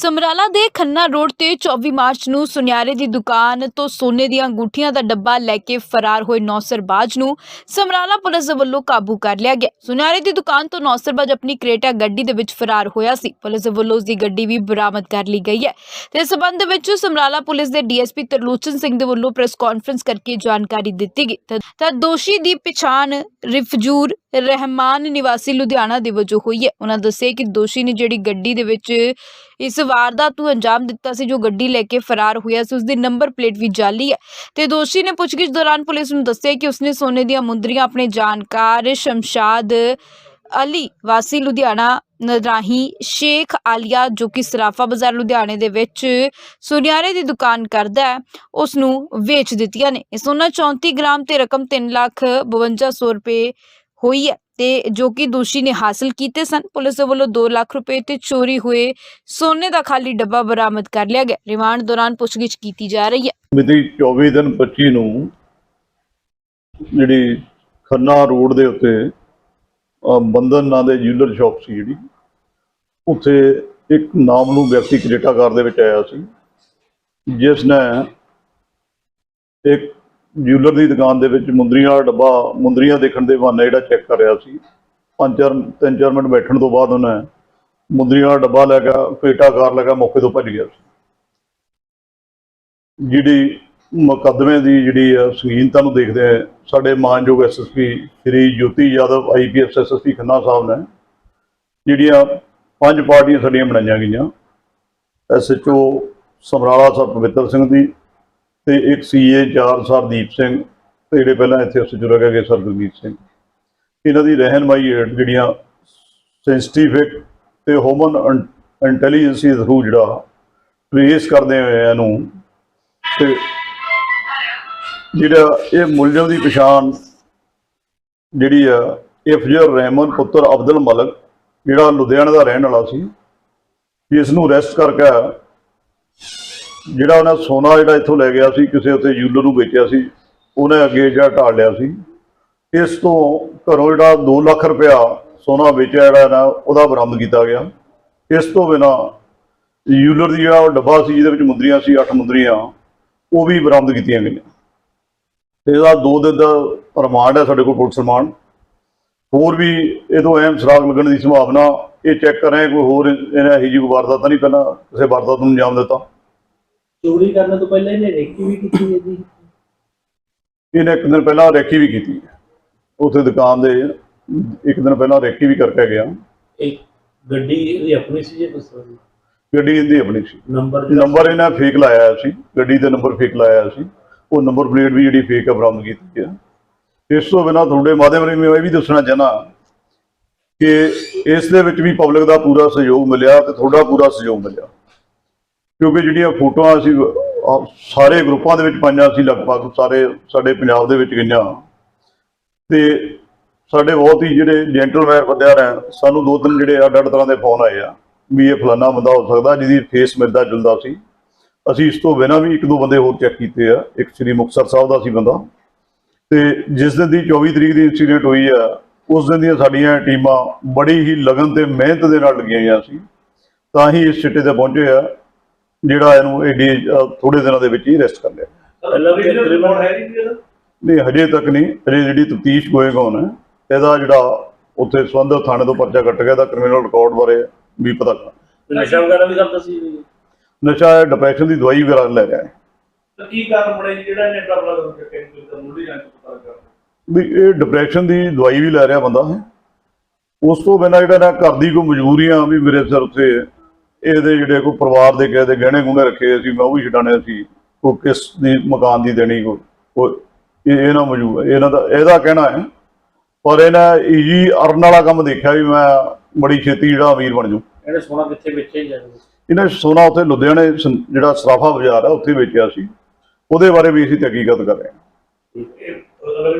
ਸਮਰਾਲਾ ਦੇ ਖੰਨਾ ਰੋਡ ਤੇ 24 ਮਾਰਚ ਨੂੰ ਸੁਨਿਆਰੇ ਦੀ ਦੁਕਾਨ ਤੋਂ ਸੋਨੇ ਦੀਆਂ ਅੰਗੂਠੀਆਂ ਦਾ ਡੱਬਾ ਲੈ ਕੇ ਫਰਾਰ ਹੋਏ ਨੌਸਰਬਾਜ ਨੂੰ ਸਮਰਾਲਾ ਪੁਲਿਸ ਦੇ ਵੱਲੋਂ ਕਾਬੂ ਕਰ ਲਿਆ ਗਿਆ। ਸੁਨਿਆਰੇ ਦੀ ਦੁਕਾਨ ਤੋਂ ਨੌਸਰਬਾਜ ਆਪਣੀ ਕ੍ਰੇਟਾ ਗੱਡੀ ਦੇ ਵਿੱਚ ਫਰਾਰ ਹੋਇਆ ਸੀ। ਪੁਲਿਸ ਦੇ ਵੱਲੋਂ ਉਸ ਦੀ ਗੱਡੀ ਵੀ ਬਰਾਮਦ ਕਰ ਲਈ ਗਈ ਹੈ। ਤੇ ਇਸ ਸਬੰਧ ਵਿੱਚ ਸਮਰਾਲਾ ਪੁਲਿਸ ਦੇ ਡੀਐਸਪੀ ਤਰਲੋਚਨ ਸਿੰਘ ਦੇ ਵੱਲੋਂ ਪ੍ਰੈਸ ਕਾਨਫਰੰਸ ਕਰਕੇ ਜਾਣਕਾਰੀ ਦਿੱਤੀ ਗਈ। ਤਾਂ- ਤਾਂ ਦੋਸ਼ੀ ਦੀ ਪਛਾਣ ਰਿਫਜੂਰ ਰਹਿਮਾਨ ਨਿਵਾਸੀ ਲੁਧਿਆਣਾ ਦੇ ਵਜੋਂ ਹੋਈ ਹੈ। ਉਹਨਾਂ ਦੱਸਿਆ ਕਿ ਦੋਸ਼ੀ ਨੇ ਜਿਹੜੀ ਗੱਡੀ ਦੇ ਵਿੱਚ ਇਸ ਵਾਰਦਾਤ ਨੂੰ ਅੰਜਾਮ ਦਿੱਤਾ ਸੀ, ਜੋ ਗੱਡੀ ਲੈ ਕੇ ਫਰਾਰ ਹੋਇਆ ਸੀ ਉਸ ਦੀ ਨੰਬਰ ਪਲੇਟ ਵੀ ਜਾਲੀ ਹੈ। ਤੇ ਦੋਸ਼ੀ ਨੇ ਪੁੱਛਗਿੱਛ ਦੌਰਾਨ ਪੁਲਿਸ ਨੂੰ ਦੱਸਿਆ ਕਿ ਉਸਨੇ ਸੋਨੇ ਦੀਆਂ ਮੁੰਦਰੀਆਂ, ਆਪਣੇ ਜਾਣਕਾਰ ਸ਼ਮਸ਼ਾਦ ਅਲੀ, ਵਾਸੀ ਲੁਧਿਆਣਾ ਰਾਹੀਂ ਸ਼ੇਖ ਆਲੀਆ, ਜੋ ਕਿ ਸਰਾਫਾ ਬਾਜ਼ਾਰ ਲੁਧਿਆਣੇ ਦੇ ਵਿੱਚ ਸੁਨਿਆਰੇ ਦੀ ਦੁਕਾਨ ਕਰਦਾ ਹੈ ਉਸ ਨੂੰ ਵੇਚ ਦਿੱਤੀਆਂ ਨੇ। ਇਹ ਸੋਨਾ 34 ਗ੍ਰਾਮ ਤੇ ਰਕਮ 3 ਲੱਖ 52 ਰੁਪਏ ਹੋਈ ਹੈ ਤੇ ਜੋ ਕਿ ਦੋਸ਼ੀ ਨੇ ਹਾਸਲ ਕੀਤੇ ਸਨ। ਪੁਲਿਸ ਦੇ ਵੱਲੋਂ 2 ਲੱਖ ਰੁਪਏ ਤੇ ਚੋਰੀ ਹੋਏ ਸੋਨੇ ਦਾ ਖਾਲੀ ਡੱਬਾ ਬਰਾਮਦ ਕਰ ਲਿਆ ਗਿਆ। ਰਿਮਾਂਡ ਦੌਰਾਨ ਪੁੱਛਗਿੱਛ ਕੀਤੀ ਜਾ ਰਹੀ ਹੈ। ਮਿਤੀ 24 ਦਿਨ 25 ਨੂੰ ਜਿਹੜੀ ਖੰਨਾ ਰੋਡ ਦੇ ਉੱਤੇ, ਅਹ ਨਾਂ ਦੇ ਜਿਊਲਰ ਸ਼ਾਪ ਸੀ ਜਿਹੜੀ, ਉੱਥੇ ਇੱਕ ਨਾਮ ਨੂੰ ਵਿਅਕਤੀ ਕ੍ਰੇਟਾ ਕਾਰ ਦੇ ਵਿੱਚ ਆਇਆ ਸੀ, ਜਿਸ ਨੇ ਇੱਕ ਜਿਊਲਰ ਦੀ ਦੁਕਾਨ ਦੇ ਵਿੱਚ ਮੁੰਦਰੀਆਂ ਵਾਲਾ ਡੱਬਾ, ਮੁੰਦਰੀਆਂ ਦੇਖਣ ਦੇ ਬਹਾਨੇ ਜਿਹੜਾ ਚੈੱਕ ਕਰ ਰਿਹਾ ਸੀ। ਪੰਜ ਚਾਰ, ਤਿੰਨ ਚਾਰ ਮਿੰਟ ਬੈਠਣ ਤੋਂ ਬਾਅਦ ਉਹਨੇ ਮੁੰਦਰੀਆਂ ਵਾਲਾ ਡੱਬਾ ਲੈ ਕੇ ਪੇਟਾ ਕਾਰ ਲੈ ਕੇ ਮੌਕੇ ਤੋਂ ਭੱਜ ਗਿਆ ਸੀ। ਜਿਹੜੀ ਮੁਕੱਦਮੇ ਦੀ ਜਿਹੜੀ ਆ ਸੰਗੀਨਤਾ ਨੂੰ ਦੇਖਦੇ ਆ, ਸਾਡੇ ਮਾਨਯੋਗ SSP Shri Jyoti Yadav IPS SSP Khanna Sahib ਨੇ, ਜਿਹੜੀਆਂ ਪੰਜ ਪਾਰਟੀਆਂ ਸਾਡੀਆਂ ਬਣਾਈਆਂ ਗਈਆਂ। ਐਸਐਚਓ ਸਮਰਾਲਾ ਸਾਹਿਬ ਪਵਿੱਤਰ ਸਿੰਘ ਦੀ ਤੇ ਇੱਕ ਸੀਏ ਚਾਰ ਸਰਦੀਪ ਸਿੰਘ ਤੇ ਜਿਹੜੇ ਪਹਿਲਾਂ ਇੱਥੇ ਐਸਐਚਓ ਲੱਗੇ ਗਏ ਸਰਗੁਰਮੀਤ ਸਿੰਘ। ਇਹਨਾਂ ਦੀ ਰਹਿਨਮਾਈ ਹੇਠ ਜਿਹੜੀਆਂ ਸੈਂਸਿਟਿਵਿਕ ਤੇ ਹਿਊਮਨ ਇੰਟੈਲੀਜੈਂਸੀ ਥਰੂ ਜਿਹੜਾ ਟ੍ਰੇਸ ਕਰਦੇ ਹੋਏ ਇਹਨੂੰ ਤੇ ਜਿਹੜਾ ਇਹ ਮੁਲਜ਼ਮ ਦੀ ਪਛਾਣ ਜਿਹੜੀ ਆ ਇਫਜ਼ਰ ਰਹਿਮਨ ਪੁੱਤਰ ਅਬਦੁਲ ਮਲਕ, ਜਿਹੜਾ ਲੁਧਿਆਣਾ ਦਾ ਰਹਿਣ ਵਾਲਾ ਸੀ, ਇਸ ਨੂੰ ਅਰੈਸਟ ਕਰਕੇ ਜਿਹੜਾ ਉਹਨਾਂ ਸੋਨਾ ਜਿਹੜਾ ਇੱਥੋਂ ਲੈ ਗਿਆ ਸੀ, ਕਿਸੇ ਉੱਤੇ ਜੂਲਰ ਨੂੰ ਵੇਚਿਆ ਸੀ, ਉਹਨੇ ਅੱਗੇ ਜਿਹੜਾ ਢਾਲ ਲਿਆ ਸੀ। ਇਸ ਤੋਂ ਘਰੋਂ ਜਿਹੜਾ 2 ਲੱਖ ਰੁਪਇਆ ਸੋਨਾ ਵੇਚਿਆ ਜਿਹੜਾ ਨਾ, ਉਹਦਾ ਬਰਾਮਦ ਕੀਤਾ ਗਿਆ। ਇਸ ਤੋਂ ਬਿਨਾ ਜੂਲਰ ਦੀ ਜਿਹੜਾ ਉਹ ਡੱਬਾ ਸੀ, ਜਿਹਦੇ ਵਿੱਚ ਮੁੰਦਰੀਆਂ ਸੀ 8 ਮੁੰਦਰੀਆਂ, ਉਹ ਵੀ ਬਰਾਮਦ ਕੀਤੀਆਂ ਗਈਆਂ। ਤੇ ਇਹਦਾ 2 ਦਿਨ ਦਾ ਰਿਮਾਂਡ ਹੈ ਸਾਡੇ ਕੋਲ ਪੁਲਿਸ ਰਿਮਾਂਡ। ਹੋਰ ਵੀ ਇਹ ਤੋਂ ਅਹਿਮ ਸੁਰਾਗ ਲੱਗਣ ਦੀ ਸੰਭਾਵਨਾ, ਇਹ ਚੈੱਕ ਕਰ ਰਹੇ ਕੋਈ ਹੋਰ ਇਹਨੇ ਇਹੀ ਜਿਹੀ ਕੋਈ ਵਾਰਦਾਤ ਤਾਂ ਨਹੀਂ ਪਹਿਲਾਂ ਕਿਸੇ ਵਾਰਦਾਤ ਨੂੰ ਅੰਜਾਮ ਦਿੱਤਾ। ਚੋਰੀ ਕਰਨ ਤੋਂ ਪਹਿਲਾਂ ਇਹਨੇ ਰੇਕੀ ਵੀ ਕੀਤੀ ਹੈ ਜੀ? ਇਹਨੇ ਇੱਕ ਦਿਨ ਪਹਿਲਾਂ ਰੇਕੀ ਵੀ ਕੀਤੀ ਉੱਥੇ ਦੁਕਾਨ ਦੇ ਇੱਕ ਦਿਨ ਪਹਿਲਾਂ ਰੇਕੀ ਵੀ ਕਰਕੇ ਗਿਆ। ਇਹ ਗੱਡੀ ਇਹਦੀ ਆਪਣੀ ਸੀ ਜੇ ਦੱਸੋ ਜੀ ਗੱਡੀ ਇਹਦੀ ਆਪਣੀ ਸੀ। ਨੰਬਰ ਨੰਬਰ ਇਹਨਾਂ ਫੇਕ ਲਾਇਆ ਸੀ। ਗੱਡੀ ਦੇ ਨੰਬਰ ਫੇਕ ਲਾਇਆ ਸੀ। ਉਹ ਨੰਬਰ ਪਲੇਟ ਵੀ ਜਿਹੜੀ ਫੇਕ ਆ ਬਰਾਮਦ ਕੀਤੀ ਹੈ ਇਸ ਤੋਂ ਬਿਨਾਂ ਤੁਹਾਡੇ ਮਾਧਿਅਮ ਰਾਹੀਂ ਮੈਂ ਇਹ ਵੀ ਦੱਸਣਾ ਚਾਹਨਾ ਕਿ ਇਸ ਦੇ ਵਿੱਚ ਵੀ ਪਬਲਿਕ ਦਾ ਪੂਰਾ ਸਹਿਯੋਗ ਮਿਲਿਆ ਤੇ ਤੁਹਾਡਾ ਪੂਰਾ ਸਹਿਯੋਗ ਮਿਲਿਆ। ਕਿਉਂਕਿ ਜਿਹੜੀਆਂ ਫੋਟੋਆਂ ਅਸੀਂ ਅਹ, ਸਾਰੇ ਗਰੁੱਪਾਂ ਦੇ ਵਿੱਚ ਪਾਈਆਂ ਸੀ ਲਗਭਗ ਸਾਰੇ ਸਾਡੇ ਪੰਜਾਬ ਦੇ ਵਿੱਚ ਗਈਆਂ। ਤੇ ਸਾਡੇ ਬਹੁਤ ਹੀ ਜਿਹੜੇ ਜੈਂਟਲਮੈਨ ਬੰਦਿਆਂ ਨੇ ਸਾਨੂੰ ਦੋ ਤਿੰਨ ਜਿਹੜੇ ਅੱਡ ਅੱਡ ਤਰ੍ਹਾਂ ਦੇ ਫੋਨ ਆਏ ਆ ਵੀ ਇਹ ਫਲਾਨਾ ਬੰਦਾ ਹੋ ਸਕਦਾ ਜਿਹਦੀ ਫੇਸ ਮਿਲਦਾ ਜੁਲਦਾ ਸੀ। ਅਸੀਂ ਇਸ ਤੋਂ ਬਿਨਾਂ ਵੀ ਇੱਕ ਦੋ ਬੰਦੇ ਹੋਰ ਚੈੱਕ ਕੀਤੇ ਆ ਇੱਕ ਸ੍ਰੀ ਮੁਕਤਸਰ ਸਾਹਿਬ ਦਾ ਸੀ ਬੰਦਾ। ਤੇ ਜਿਸ ਦਿਨ ਦੀ 24 ਤਰੀਕ ਦੀ ਇੰਸੀਡੈਂਟ ਹੋਈ ਆ ਉਸ ਦਿਨ ਦੀਆਂ ਸਾਡੀਆਂ ਟੀਮਾਂ ਬੜੀ ਹੀ ਲਗਨ ਤੇ ਮਿਹਨਤ ਦੇ ਨਾਲ ਲੱਗੀਆਂ ਹੋਈਆਂ ਸੀ। ਤਾਂ ਹੀ ਇਸ ਸਿੱਟੇ ਤੇ ਪਹੁੰਚੇ ਆ। ਜਿਹੜਾ ਇਹਨੂੰ ਏਡੀ ਥੋੜੇ ਦਿਨਾਂ ਦੇ ਵਿੱਚ ਹੀ ਅਰੈਸਟ ਕਰ ਲਿਆ। ਨਹੀਂ ਹਜੇ ਤੱਕ ਨਹੀਂ। ਹਜੇ ਜਿਹੜੀ ਤਫਤੀਸ਼ ਗੋਇੰਗ ਔਨ ਹੈ ਇਹਦਾ ਜਿਹੜਾ ਉੱਥੇ ਸੰਬੰਧਿਤ ਥਾਣੇ ਤੋਂ ਪਰਚਾ ਕੱਟ ਗਿਆ ਦਾ ਕ੍ਰਿਮੀਨਲ ਰਿਕਾਰਡ ਬਾਰੇ ਵੀ ਪਤਾ ਕਰ ਨਸ਼ਾ ਵਗੈਰਾ ਵੀ ਕਰਦਾ ਸੀ ਨਸ਼ਾ ਡਿਪਰੈਸ਼ਨ ਦੀ ਦਵਾਈ ਵਗੈਰਾ ਲੈ ਰਿਹਾ ਹੈ। ਕੀ ਕਾਰਨ ਬਣਿਆ ਜੀ? ਜਿਹੜਾ ਇਹਨੇ ਮੁੱਢੀ ਜਾਂਚ ਪਤਾ ਕਰ ਵੀ ਇਹ ਡਿਪਰੈਸ਼ਨ ਦੀ ਦਵਾਈ ਵੀ ਲੈ ਰਿਹਾ ਬੰਦਾ ਹੈ। ਉਸ ਤੋਂ ਬਿਨਾਂ ਜਿਹੜਾ ਨਾ ਘਰ ਦੀ ਕੋਈ ਮਜਬੂਰੀਆਂ ਵੀ ਮੇਰੇ ਸਿਰ ਉੱਤੇ ਇਹਦੇ ਜਿਹੜੇ ਕੋਈ ਪਰਿਵਾਰ ਦੇ ਕਿਸੇ ਦੇ ਗਹਿਣੇ ਗੁਣੇ ਰੱਖੇ ਸੀ ਮੈਂ ਉਹ ਵੀ ਛਡਾਣੇ ਸੀ ਕੋਈ ਕਿਸ ਦੀ ਮਕਾਨ ਦੀ ਦੇਣੀ ਕੋਈ ਇਹ ਇਹਨਾਂ ਮਜੂ ਇਹਨਾਂ ਦਾ ਇਹਦਾ ਕਹਿਣਾ ਹੈ ਪਰ ਇਹਨਾਂ ਈਜੀ ਅਰਨ ਵਾਲਾ ਕੰਮ ਦੇਖਿਆ ਵੀ ਮੈਂ ਬੜੀ ਛੇਤੀ ਜਿਹੜਾ ਅਮੀਰ ਬਣ ਜੂ ਇਹਨੇ ਸੋਨਾ ਕਿੱਥੇ ਵੇਚਿਆ ਜੀ ਇਹਨਾਂ ਸੋਨਾ ਉੱਥੇ ਲੁਧਿਆਣੇ ਜਿਹੜਾ ਸਰਾਫਾ ਬਾਜ਼ਾਰ ਆ ਉੱਥੇ ਵੇਚਿਆ ਸੀ ਉਹਦੇ ਬਾਰੇ ਵੀ ਅਸੀਂ ਤਹਿਕੀਕਤ ਕਰ ਰਹੇ ਹਾਂ।